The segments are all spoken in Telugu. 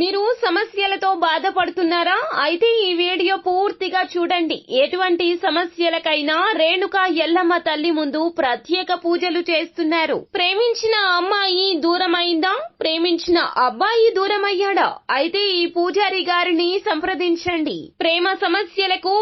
మీరు సమస్యలతో బాధపడుతున్నారా? అయితే ఈ వీడియో పూర్తిగా చూడండి. ఎటువంటి సమస్యలకైనా రేణుక ఎల్లమ్మ తల్లి ముందు ప్రత్యేక పూజలు చేస్తున్నారు. ప్రేమించిన అమ్మాయి దూరమైందా? ప్రేమించిన అబ్బాయి దూరమయ్యాడా? అయితే ఈ పూజారి గారిని సంప్రదించండి. ప్రేమ సమస్యలకు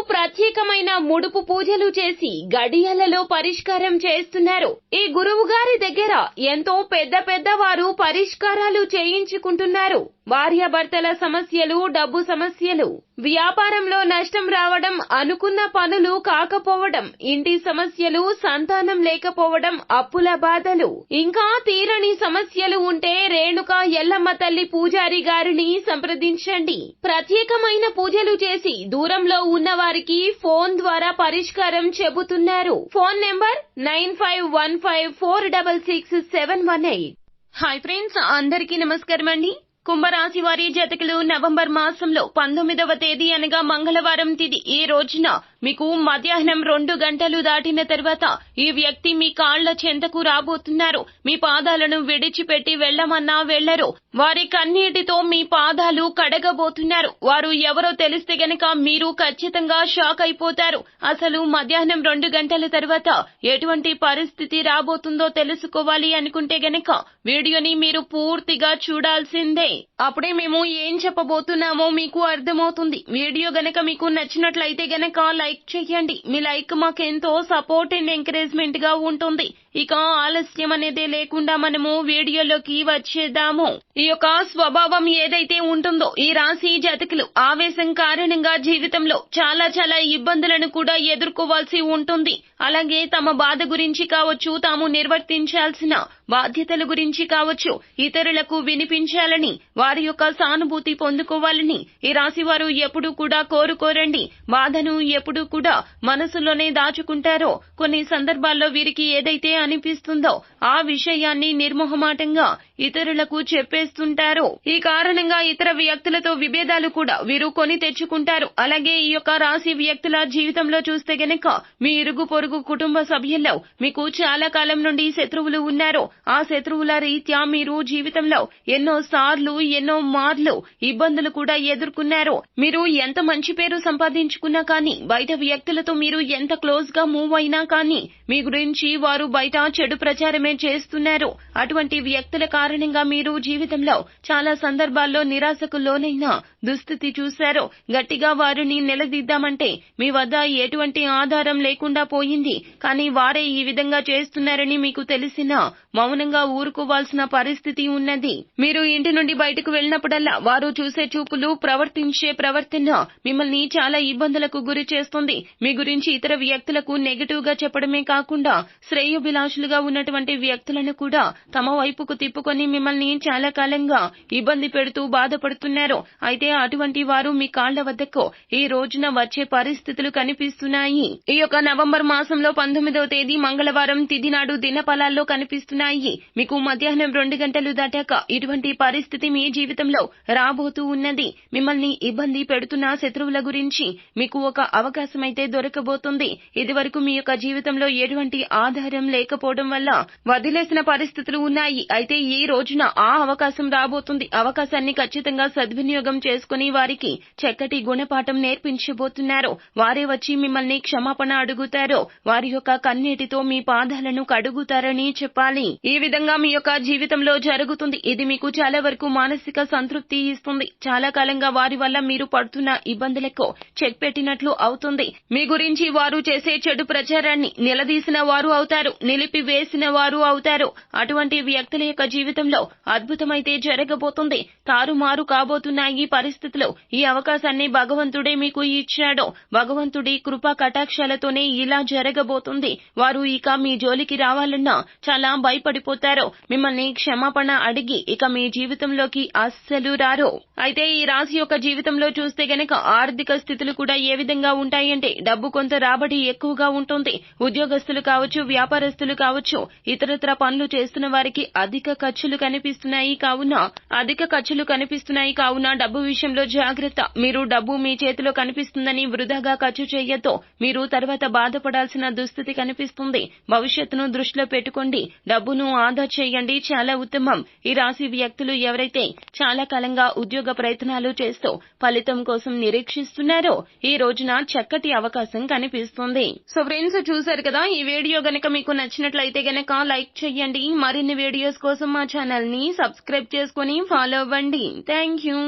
ప్రత్యేకమైన ముడుపు పూజలు చేసి గడియలలో పరిష్కారం చేస్తున్నారు. ఈ గురువు గారి దగ్గర ఎంతో పెద్ద పెద్ద వారు పరిష్కారాలు చేయించుకుంటున్నారు. భార్యాభర్తల సమస్యలు డబ్బు సమస్యలు వ్యాపారంలో నష్టం రావడం అనుకున్న పనులు కాకపోవడం ఇంటి సమస్యలు సంతానం లేకపోవడం అప్పుల బాధలు. ఇంకా తీరని సమస్యలు ఉంటే రేణుక ఎల్లమ్మ తల్లి పూజారి గారిని సంప్రదించండి. ప్రత్యేకమైన పూజలు చేసి దూరంలో ఉన్న వారికి ఫోన్ ద్వారా పరిష్కారం చెబుతున్నారు. Phone number nine five one five four double six seven one eight. Hi friends అందరికీ నమస్కారం అండి. కుంభరాశి వారి జతకులు నవంబర్ మాసంలో పంతొమ్మిదవ తేదీ అనగా మంగళవారం తిది ఈ రోజున మీకు మధ్యాహ్నం రెండు గంటలు దాటిన తర్వాత ఈ వ్యక్తి మీ కాళ్ళ చెంతకు రాబోతున్నారు. మీ పాదాలను విడిచిపెట్టి వెళ్ళమన్నా వెళ్ళరు వారి కన్నీటితో మీ పాదాలు కడగబోతున్నారు. వారు ఎవరో తెలిస్తే గనక మీరు ఖచ్చితంగా షాక్ అయిపోతారు. అసలు మధ్యాహ్నం రెండు గంటల తర్వాత ఎటువంటి పరిస్థితి రాబోతుందో తెలుసుకోవాలి అనుకుంటే గనక వీడియోని మీరు పూర్తిగా చూడాల్సిందే. అప్పుడే మేము ఏం చెప్పబోతున్నామో మీకు అర్థమవుతుంది. వీడియో గనక మీకు నచ్చినట్లయితే గనక లైక్ చేయండి. మీ లైక్ మాకెంతో సపోర్ట్ అండ్ ఎంకరేజ్మెంట్గా ఉంటుంది. ఇక ఆలస్యం అనేది లేకుండా మనము వీడియోలోకి వచ్చేద్దాము. ఈ యొక్క స్వభావం ఏదైతే ఉంటుందో ఈ రాశి జాతకులు ఆవేశం కారణంగా జీవితంలో చాలా చాలా ఇబ్బందులను కూడా ఎదుర్కోవాల్సి ఉంటుంది. అలాగే తమ బాధ గురించి కావచ్చు తాము నిర్వర్తించాల్సిన బాధ్యతల గురించి కావచ్చు ఇతరులకు వినిపించాలని వారి యొక్క సానుభూతి పొందుకోవాలని ఈ రాశి వారు ఎప్పుడూ కూడా కోరుకోరండి. బాధను ఎప్పుడు కూడా మనసులోనే దాచుకుంటారో కొన్ని సందర్భాల్లో వీరికి ఏదైతే అనిపిస్తుందో ఆ విషయాన్ని నిర్మోహమాటంగా ఇతరులకు చెప్పేస్తుంటారు. ఈ కారణంగా ఇతర వ్యక్తులతో విభేదాలు కూడా వీరు కొని తెచ్చుకుంటారు. అలాగే ఈ యొక్క రాశి వ్యక్తుల జీవితంలో చూస్తే గనక మీ ఇరుగు పొరుగు కుటుంబ సభ్యుల్లో మీకు చాలా కాలం నుండి శత్రువులు ఉన్నారు. ఆ శత్రువుల రీత్యా మీరు జీవితంలో ఎన్నో సార్లు ఎన్నో మార్లు ఇబ్బందులు కూడా ఎదుర్కొన్నారు. మీరు ఎంత మంచి పేరు సంపాదించుకున్నా కానీ బయట వ్యక్తులతో మీరు ఎంత క్లోజ్గా మూవ్ అయినా కానీ మీ గురించి వారు బయట చెడు ప్రచారమే చేస్తున్నారు. అటువంటి వ్యక్తుల కారణంగా మీరు జీవితంలో చాలా సందర్భాల్లో నిరాశకు లోనైన దుస్థితి చూశారు. గట్టిగా వారిని నిలదీద్దామంటే మీ వద్ద ఎటువంటి ఆధారం లేకుండా పోయింది. కానీ వారే ఈ విధంగా చేస్తున్నారని మీకు తెలిసినా మౌనంగా ఊరుకోవాల్సిన పరిస్థితి ఉన్నది. మీరు ఇంటి నుండి బయటకు వెళ్ళినప్పుడల్లా వారు చూసే చూపులు ప్రవర్తించే ప్రవర్తన మిమ్మల్ని చాలా ఇబ్బందులకు గురి చేస్తుంది. మీ గురించి ఇతర వ్యక్తులకు నెగటివ్గా చెప్పడమే కాకుండా శ్రేయోభిలాషులుగా ఉన్నటువంటి వ్యక్తులను కూడా తమ వైపుకు తిప్పుకొని మిమ్మల్ని చాలా కాలంగా ఇబ్బంది పెడుతూ బాధపడుతున్నారు. అయితే అటువంటి వారు మీ కాళ్ళ వద్దకు ఈ రోజున వచ్చే పరిస్థితులు కనిపిస్తున్నాయి. ఈ యొక్క నవంబర్ మాసంలో పంతొమ్మిదవ తేదీ మంగళవారం తిది నాడు దినఫలాల్లో కనిపిస్తున్నాయి. మీకు మధ్యాహ్నం రెండు గంటలు దాటాక ఇటువంటి పరిస్థితి మీ జీవితంలో రాబోతూ ఉన్నది. మిమ్మల్ని ఇబ్బంది పెడుతున్న శత్రువుల గురించి మీకు ఒక అవకాశం అయితే దొరకబోతుంది. ఇదివరకు మీ యొక్క జీవితంలో ఎటువంటి ఆధారం లేకపోవడం వల్ల వదిలేసిన పరిస్థితులు ఉన్నాయి. అయితే ఈ రోజున ఆ అవకాశం రాబోతుంది. అవకాశాన్ని ఖచ్చితంగా సద్వినియోగం చేసుకుని వారికి చక్కటి గుణపాఠం నేర్పించబోతున్నారు. వారే వచ్చి మిమ్మల్ని క్షమాపణ అడుగుతారు. వారి యొక్క కన్నీటితో మీ పాదాలను కడుగుతారని చెప్పాలి. ఈ విధంగా మీ యొక్క జీవితంలో జరుగుతుంది. ఇది మీకు చాలా వరకు మానసిక సంతృప్తి ఇస్తుంది. చాలా కాలంగా వారి వల్ల మీరు పడుతున్న ఇబ్బందులకు చెక్ పెట్టినట్లు అవుతుంది. మీ గురించి వారు చేసే చెడు ప్రచారాన్ని నిలదీసిన వారు అవుతారు. నిలిపివేసిన వారు అవుతారు. అటువంటి వ్యక్తుల యొక్క జీవితం జీవితంలో అద్భుతమైతే జరగబోతుంది. తారుమారు కాబోతున్నాయి పరిస్థితులు. ఈ అవకాశాన్ని భగవంతుడే మీకు ఇచ్చాడు. భగవంతుడి కృపా కటాక్షాలతోనే ఇలా జరగబోతుంది. వారు ఇక మీ జోలికి రావాలన్నా చాలా భయపడిపోతారు. మిమ్మల్ని క్షమాపణ అడిగి ఇక మీ జీవితంలోకి అస్సలు రారు. అయితే ఈ రాశి యొక్క జీవితంలో చూస్తే గనక ఆర్థిక స్థితులు కూడా ఏ విధంగా ఉంటాయంటే డబ్బు కొంత రాబడి ఎక్కువగా ఉంటుంది. ఉద్యోగస్తులు కావచ్చు వ్యాపారస్తులు కావచ్చు ఇతరత్ర పనులు చేస్తున్న వారికి అధిక ఖర్చు ఖర్చులు కనిపిస్తున్నాయి కావున అధిక ఖర్చులు కనిపిస్తున్నాయి కావున డబ్బు విషయంలో జాగ్రత్త. మీరు డబ్బు మీ చేతిలో కనిపిస్తుందని వృధాగా ఖర్చు చేయొద్దు. మీరు తర్వాత బాధపడాల్సిన దుస్థితి కనిపిస్తుంది. భవిష్యత్తును దృష్టిలో పెట్టుకోండి. డబ్బును ఆదా చేయండి. చాలా ఉత్తమం. ఈ రాశి వ్యక్తులు ఎవరైతే చాలా కాలంగా ఉద్యోగ ప్రయత్నాలు చేస్తూ ఫలితం కోసం నిరీక్షిస్తున్నారో ఈ రోజున చక్కటి అవకాశం కనిపిస్తుంది. సో ఫ్రెండ్స్ చూసారు కదా ఈ వీడియో గనక మీకు నచ్చినట్లయితే గనక లైక్ చేయండి. మరిన్ని వీడియోస్ కోసం మా ఛానల్ ని సబ్స్క్రైబ్ చేసుకుని ఫాలో అవ్వండి థ్యాంక్ యూ